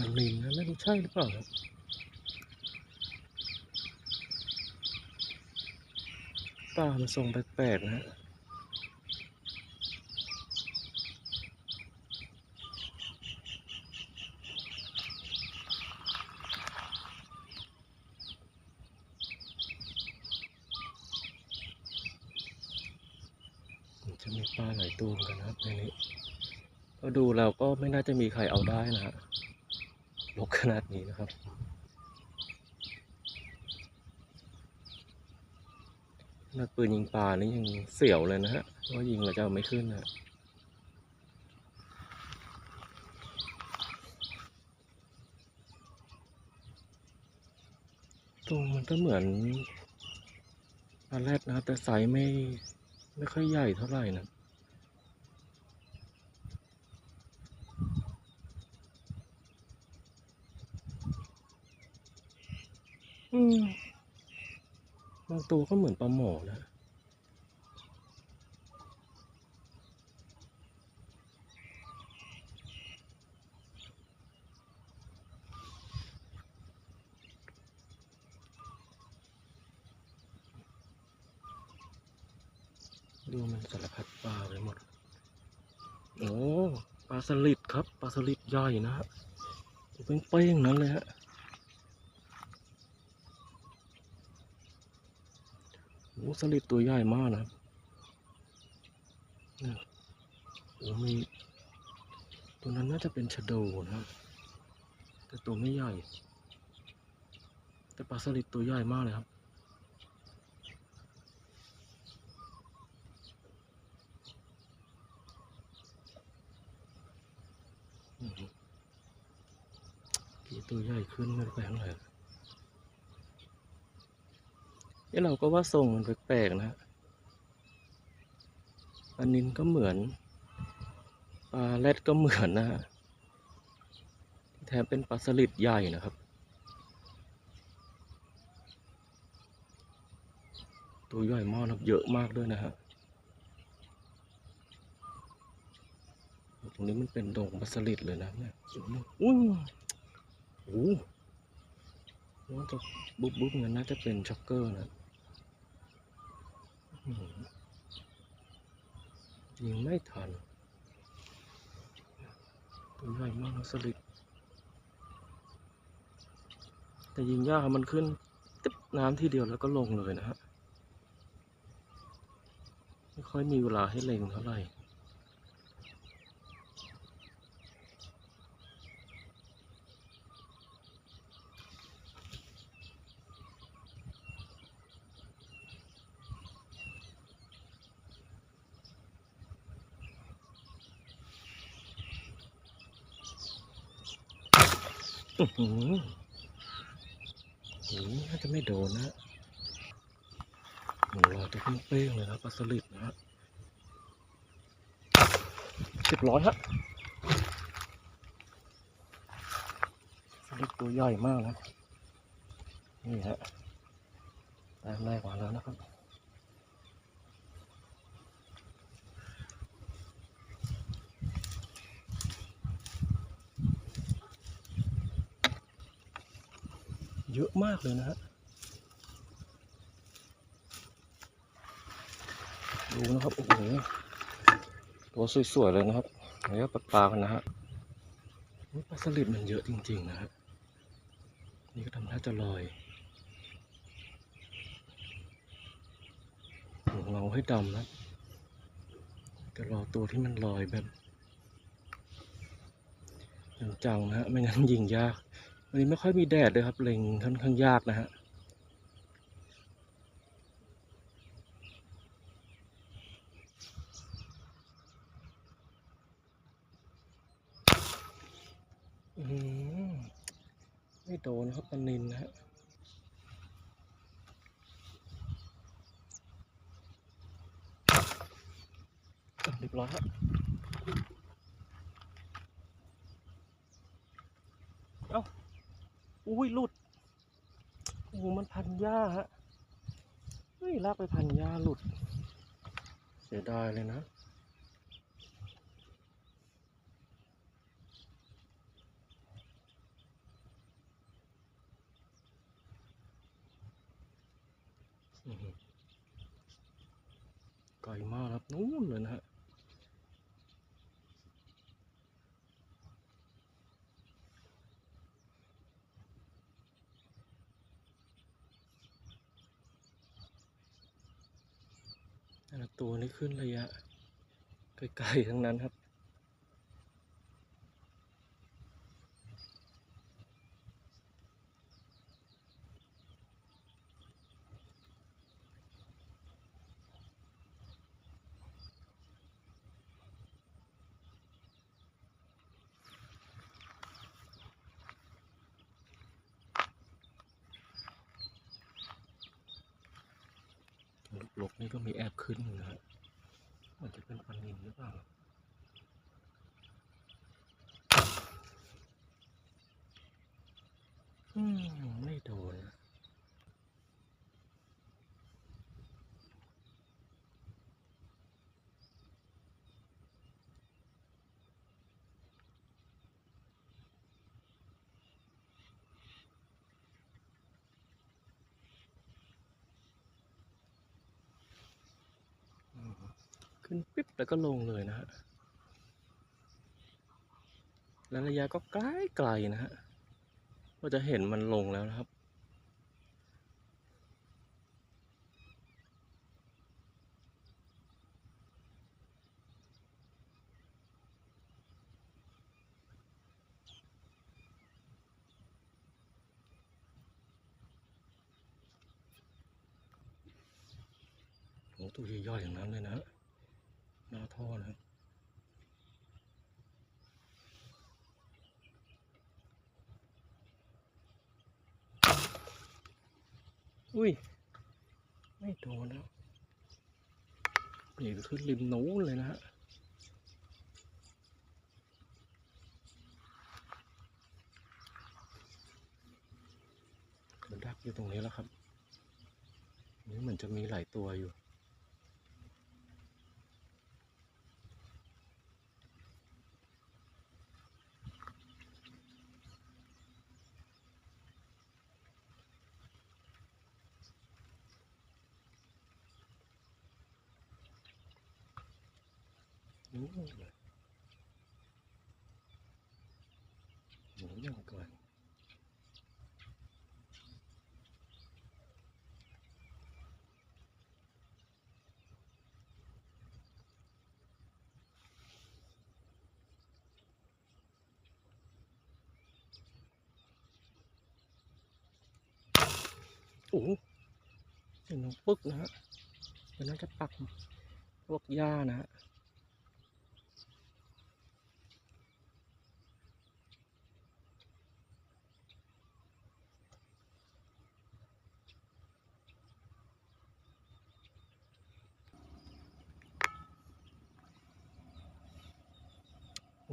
ปลานินนะไม่รู้ใช่หรือเปล่าครับปลามันทรงแปลกๆนะฮะมันจะมีปลาหลายตัวกันนะครับในนี้ก็ดูแล้วก็ไม่น่าจะมีใครเอาได้นะฮะ ลกขนาดนี้นะครับนาดปืนยิงปลานี่ยังเสียวเลยนะฮะว่ายิงแล้วจะไม่ขึ้นนะตรงมันก็เหมือนปลาแรดนะครับแต่ไซส์ไม่ไม่ค่อยใหญ่เท่าไหร่นะ อืมบางตัวก็เหมือนปลาหมอนะดูมันสารพัดปลาไปหมด โอ้ ปลาสลิดครับ ปลาสลิดใหญ่นะฮะตัวเป้งนั้นเลยฮะ โอ้สลิดตัวใหญ่มากนะครับเนี่ยโอ้มีตัวนั้นน่าจะเป็นชะโดนะแต่ตัวไม่ใหญ่ แต่ปลาสลิดตัวใหญ่มากเลยครับอือหือกี่ตัวใหญ่ขึ้นไม่รู้ไปทางไหน นี่เราก็ว่าทรงมันแปลกๆนะฮะปลานินก็เหมือน ปลาแรดก็เหมือนนะฮะแท้เป็นปลาสลิดใหญ่นะครับ ตัวใหญ่มากนะครับเยอะมากด้วยนะฮะตรงนี้มันเป็นดงปลาสลิดเลยนะเนี่ยสูงมากอุ้ยโอ้โหว่าจะบุ๊บบุ๊บเงินน่าจะเป็นช็อกเกอร์นะ ยิงไม่ทันตัวใหญ่มากนสลิดแต่ยิงยากมันขึ้นตึ๊บน้ำทีเดียวแล้วก็ลงเลยนะฮะ ไม่ค่อยมีเวลาให้เล็งเท่าไหร่ หือโอ้โหน่าจะไม่โดนนะโอ้โหรอยตัวเป้งเลยครับปลาสลิดนะฮะสิบร้อยฮะสลิดตัวใหญ่มากนะ นี่ฮะแต้มแรกมาแล้วนะครับ เยอะมากเลยนะฮะดูนะครับ โอ้โหตัวสวยๆเลยนะครับแล้วก็ปลาๆกันนะฮะปลาสลิดมันเยอะจริงๆนะฮะนี่ก็ทำท่าจะลอยโอ้โหเงาให้ดำนะจะรอตัวที่มันลอยแบบจังๆนะฮะไม่งั้นยิงยาก วันนี้ไม่ค่อยมีแดดเลยครับเล็งค่อนข้างยากนะฮะอืมไม่โดนครับปนินนะฮะเรียบร้อยครับ อุ้ยหลุดโอ้มันพันหญ้าฮะเฮ้ยลากไปพันหญ้าหลุด เสียดายเลยนะไกลมากครับ นู้นเลยนะฮะ ตัวนี่ขึ้นระยะไกลๆทั้งนั้นครับ ลูกลก นี้ก็มีแอบขึ้นอยู่นะฮะมันจะเป็นปลานินหรือเปล่าอืม ไม่โดน ขึ้นปิ๊บแล้วก็ลงเลยนะฮะและระยะก็ไกลไกลๆนะฮะก็จะเห็นมันลงแล้วนะครับ ตัวใหญ่ๆอย่างนั้นเลยนะหน้าท่อนะอุ้ย ไม่โดนแล้วนี่ขึ้นริมนู้นเลยนะฮะมันดักอยู่ตรงนี้แล้วครับ นี่เหมือนจะมีหลายตัวอยู่ หนูเลยหนูยังก่อนโอ้โหเสียงน้องปึ๊กนะฮะมันน่าจะปักพวกหญ้านะฮะ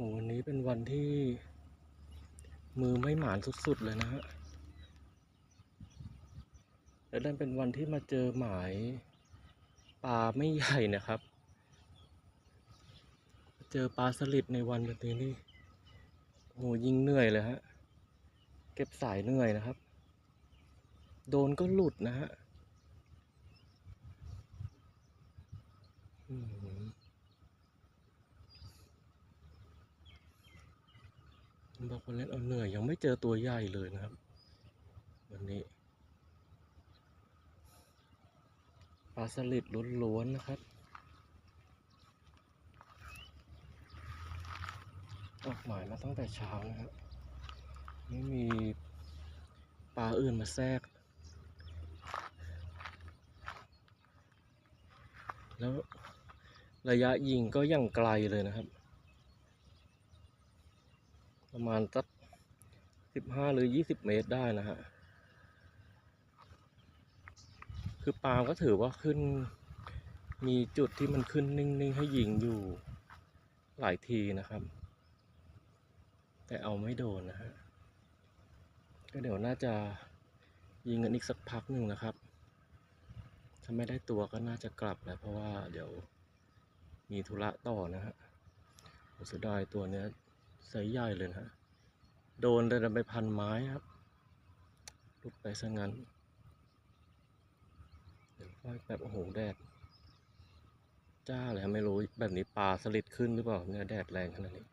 โอ้วันนี้เป็นวันที่มือไม่หมานสุด ๆ เลยนะฮะ และดันเป็นวันที่มาเจอหมายปลาไม่ใหญ่นะครับ เจอปลาสลิดในวันแบบนี้นี่โอ้ยิงเหนื่อยเลยฮะ เก็บสายเหนื่อยนะครับ โดนก็หลุดนะฮะ อืมบอกคนเล่นเอาเหนื่อยยังไม่เจอตัวใหญ่เลยนะครับ วันนี้ปลาสลิดล้วนๆนะครับออกหมายมาตั้งแต่เช้านะครับไม่มีปลาอื่นมาแทรก แล้วระยะยิงก็ยังไกลเลยนะครับ ประมาณสักสิบห้าหรือยี่สิบเมตรได้นะฮะ คือปาล์มก็ถือว่าขึ้น มีจุดที่มันขึ้นนิ่ง ๆ ให้ยิงอยู่หลายทีนะครับ แต่เอาไม่โดนนะฮะ ก็เดี๋ยวน่าจะยิงกันอีกสักพักหนึ่งนะครับ ถ้าไม่ได้ตัวก็น่าจะกลับแล้วเพราะว่าเดี๋ยวมีธุระต่อนะฮะเสียดายตัวเนี้ย ไซส์ใหญ่เลยนะโดนแต่ดันไปพันไม้ครับลุดไปซะงั้นเห็นไฟแบบโอ้โหแดด จ้าเลยไม่รู้แบบนี้ปลาสลิดขึ้นหรือเปล่าเนี่ยแดดแรงขนาดนี้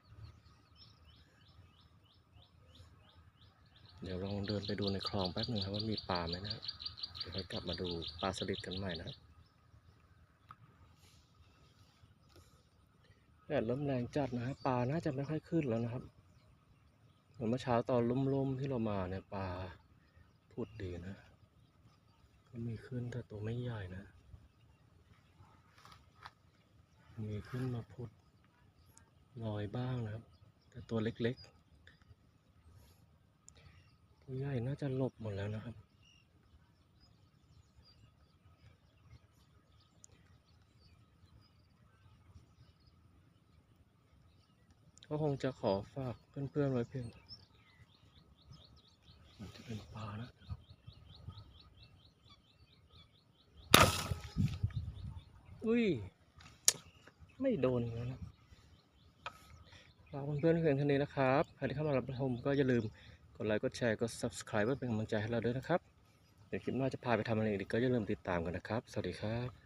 เดี๋ยวลองเดินไปดูในคลองแป๊บหนึ่งครับว่ามีปลาไหมนะครับเดี๋ยวค่อยกลับมาดูปลาสลิดกันใหม่นะครับ แดดเริ่มแรงจัดนะฮะปลาน่าจะไม่ค่อยขึ้นแล้วนะครับเหมือนเมื่อเช้าตอนล่มๆที่เรามาเนี่ยปลาพูดดีนะก็มีขึ้นแต่ตัวไม่ใหญ่นะ มีขึ้นมาพุดลอยบ้างนะครับ แต่ตัวเล็กๆตัวใหญ่น่าจะหลบหมดแล้วนะครับ ก็คงจะขอฝากเพื่อนๆไว้เพียงมันจะเป็นปลานะอุ้ย ไม่โดนอีกแล้นะฝากเพื่อนๆเพียงเท่านี้นะครับ ใครที่เข้ามารับชมก็อย่าลืมกดไลค์ กดแชร์ กด subscribe เพื่อเป็นกำลังใจให้เราด้วยนะครับ เดี๋ยวคลิปหน้าจะพาไปทำอะไรอีกก็อย่าลืมติดตามกันนะครับ สวัสดีครับ